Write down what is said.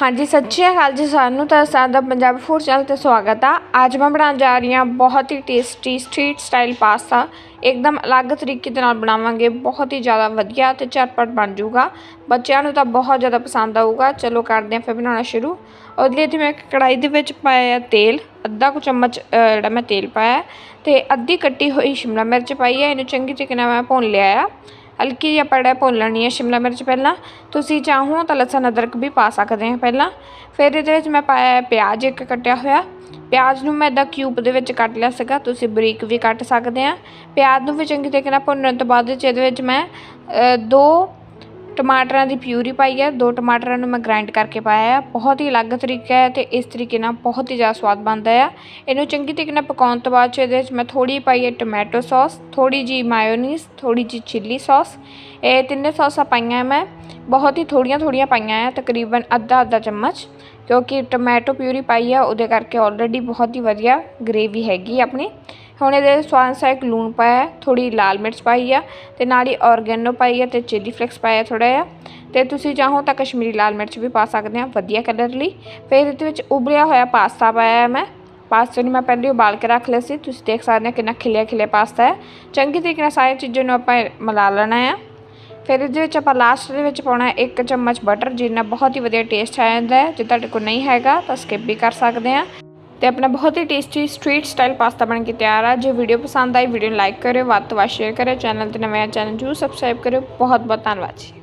ਹਾਂਜੀ ਸਤਿ ਸ਼੍ਰੀ ਅਕਾਲ ਜੀ, ਸਾਨੂੰ ਤਾਂ ਸਾਡਾ ਪੰਜਾਬ ਫੂਡ ਚੈਨਲ ਤੇ ਸਵਾਗਤ ਆ। ਅੱਜ ਮੈਂ ਬਣਾਉਣ ਜਾ ਰਹੀ ਹਾਂ ਬਹੁਤ ਹੀ ਟੇਸਟੀ ਸਟਰੀਟ ਸਟਾਈਲ ਪਾਸਤਾ ਇੱਕਦਮ ਅਲੱਗ ਤਰੀਕੇ ਦੇ ਨਾਲ ਬਣਾਵਾਂਗੇ, ਬਹੁਤ ਹੀ ਜ਼ਿਆਦਾ ਵਧੀਆ ਤੇ ਝਟਪਟ ਬਣ ਜਾਊਗਾ। ਬੱਚਿਆਂ ਨੂੰ ਤਾਂ ਬਹੁਤ ਜ਼ਿਆਦਾ ਪਸੰਦ ਆਊਗਾ। ਚਲੋ ਕਰਦੇ ਹਾਂ ਫਿਰ ਬਣਾਉਣਾ ਸ਼ੁਰੂ। ਉਹਦੇ ਲਈ ਤੇ ਮੈਂ ਇੱਕ ਕੜਾਈ ਦੇ ਵਿੱਚ ਪਾਇਆ ਤੇਲ, ਅੱਧਾ ਕੁ ਚਮਚ ਜਿਹੜਾ ਮੈਂ ਤੇਲ ਪਾਇਆ ਤੇ ਅੱਧੀ ਕੱਟੀ ਹੋਈ ਸ਼ਿਮਲਾ ਮਿਰਚ ਪਾਈ ਹੈ, ਇਹਨੂੰ ਚੰਗੀ ਤਰੀਕੇ ਨਾਲ ਮੈਂ ਭੁੰਨ ਲਿਆ ਆ ਹਲਕੀ ਜਿਹੀ ਆਪਾਂ ਜਿਹੜਾ ਭੁੰਨ ਲੈਣੀ ਹੈ ਸ਼ਿਮਲਾ ਮਿਰਚ ਪਹਿਲਾਂ। ਤੁਸੀਂ ਚਾਹੋ ਤਾਂ ਲਸਣ, ਅਦਰਕ ਵੀ ਪਾ ਸਕਦੇ ਹੋ ਪਹਿਲਾਂ। ਫਿਰ ਇਹਦੇ ਵਿੱਚ ਮੈਂ ਪਾਇਆ ਪਿਆਜ਼, ਇੱਕ ਕੱਟਿਆ ਹੋਇਆ। ਪਿਆਜ਼ ਨੂੰ ਮੈਂ ਇੱਦਾਂ ਕਿਊਬ ਦੇ ਵਿੱਚ ਕੱਟ ਲਿਆ ਸੀਗਾ, ਤੁਸੀਂ ਬਰੀਕ ਵੀ ਕੱਟ ਸਕਦੇ ਆ। ਪਿਆਜ਼ ਨੂੰ ਵੀ ਚੰਗੀ ਤਰੀਕੇ ਨਾਲ ਭੁੰਨਣ ਤੋਂ ਬਾਅਦ ਵਿੱਚ ਇਹਦੇ ਵਿੱਚ ਮੈਂ ਦੋ ਟਮਾਟਰਾਂ ਦੀ ਪਿਊਰੀ ਪਾਈ ਹੈ। ਦੋ ਟਮਾਟਰਾਂ ਨੂੰ ਮੈਂ ਗ੍ਰਾਈਂਡ ਕਰਕੇ ਪਾਇਆ ਹੈ। ਬਹੁਤ ਹੀ ਅਲੱਗ ਤਰੀਕਾ ਹੈ ਤੇ ਇਸ ਤਰੀਕੇ ਨਾਲ ਬਹੁਤ ਹੀ ਜ਼ਿਆਦਾ ਸਵਾਦ ਬਣਦਾ ਆ ਇਹਨੂੰ ਚੰਗੀ ਤਰੀਕੇ ਨਾਲ ਪਕਾਉਣ ਤੋਂ ਬਾਅਦ 'ਚ ਇਹਦੇ ਵਿੱਚ ਮੈਂ ਥੋੜੀ ਪਾਈ ਹੈ ਟੋਮੈਟੋ ਸੌਸ ਥੋੜੀ ਜੀ ਮਾਇਓਨੀਜ਼ ਥੋੜੀ ਜੀ ਚਿੱਲੀ ਸੌਸ ਇਹ ਤਿੰਨੇ ਸੌਸਾਂ ਪਾਈਆਂ ਮੈਂ। ਬਹੁਤ ਹੀ ਥੋੜੀਆਂ ਥੋੜੀਆਂ ਪਾਈਆਂ ਆ ਤਕਰੀਬਨ ਅੱਧਾ ਅੱਧਾ ਚਮਚ। ਕਿਉਂਕਿ ਟੋਮੈਟੋ ਪਿਊਰੀ ਪਾਈ ਆ ਉਹਦੇ ਕਰਕੇ ਆਲਰੇਡੀ ਬਹੁਤ ਹੀ ਵਧੀਆ ਗ੍ਰੇਵੀ ਹੈਗੀ ਆਪਣੀ। ਹੁਣ ਇਹਦੇ ਸਵਾਦ ਅਨੁਸਾਰ ਇੱਕ ਲੂਣ ਪਾਇਆ ਥੋੜੀ ਲਾਲ ਮਿਰਚ ਪਾਈ ਆ ਤੇ ਨਾਲ ਹੀ ਔਰਗੈਨੋ ਪਾਈ ਆ ਤੇ ਚਿੱਲੀ ਫਲੇਕਸ ਪਾਇਆ ਥੋੜਾ ਜਿਹਾ। ਤੇ ਤੁਸੀਂ ਚਾਹੋ ਤਾਂ ਕਸ਼ਮੀਰੀ ਲਾਲ ਮਿਰਚ ਵੀ ਪਾ ਸਕਦੇ ਆ ਵਧੀਆ ਕਲਰ ਲਈ। ਫਿਰ ਇਹਦੇ ਵਿੱਚ ਉਬਲਿਆ ਹੋਇਆ ਪਾਸਤਾ ਪਾਇਆ ਮੈਂ। ਪਾਸਤੇ ਨੂੰ ਮੈਂ ਪਹਿਲੇ ਉਬਾਲ ਕੇ ਰੱਖ ਲਿਆ ਸੀ। ਤੁਸੀਂ ਦੇਖ ਸਕਦੇ ਹੋ ਕਿੰਨਾ ਖਿਲਿਆ ਖਿਲਿਆ ਪਾਸਤਾ ਹੈ। ਚੰਗੀ ਤਰੀਕੇ ਨਾਲ ਸਾਰੀਆਂ ਚੀਜ਼ਾਂ ਨੂੰ ਆਪਾਂ ਮਿਲਾ ਲੈਣਾ ਆ ਫਿਰ ਇਹਦੇ ਵਿੱਚ ਆਪਾਂ ਲਾਸਟ ਦੇ ਵਿੱਚ ਪਾਉਣਾ ਇੱਕ ਚਮਚ ਬਟਰ ਜਿਹਨਾਂ ਬਹੁਤ ਹੀ ਵਧੀਆ ਟੇਸਟ ਆ ਜਾਂਦਾ ਹੈ। ਜੇ ਤੁਹਾਡੇ ਕੋਲ ਨਹੀਂ ਹੈਗਾ ਤਾਂ ਸਕਿਪ ਵੀ ਕਰ ਸਕਦੇ ਆ। ਤੇ ਆਪਣਾ ਬਹੁਤ ਹੀ ਟੇਸਟੀ ਸਟਰੀਟ ਸਟਾਈਲ ਪਾਸਤਾ ਬਣ ਕੇ ਤਿਆਰ ਆ। ਜੇ ਵੀਡੀਓ ਪਸੰਦ ਆਈ ਵੀਡੀਓ ਨੂੰ ਲਾਈਕ ਕਰਿਓ, ਵੱਧ ਤੋਂ ਵੱਧ ਸ਼ੇਅਰ ਕਰਿਓ ਚੈਨਲ ਤੇ ਨਵੇਂ ਚੈਨਲ ਜਰੂਰ ਸਬਸਕ੍ਰਾਈਬ ਕਰਿਓ। ਬਹੁਤ ਬਹੁਤ ਧੰਨਵਾਦ ਜੀ।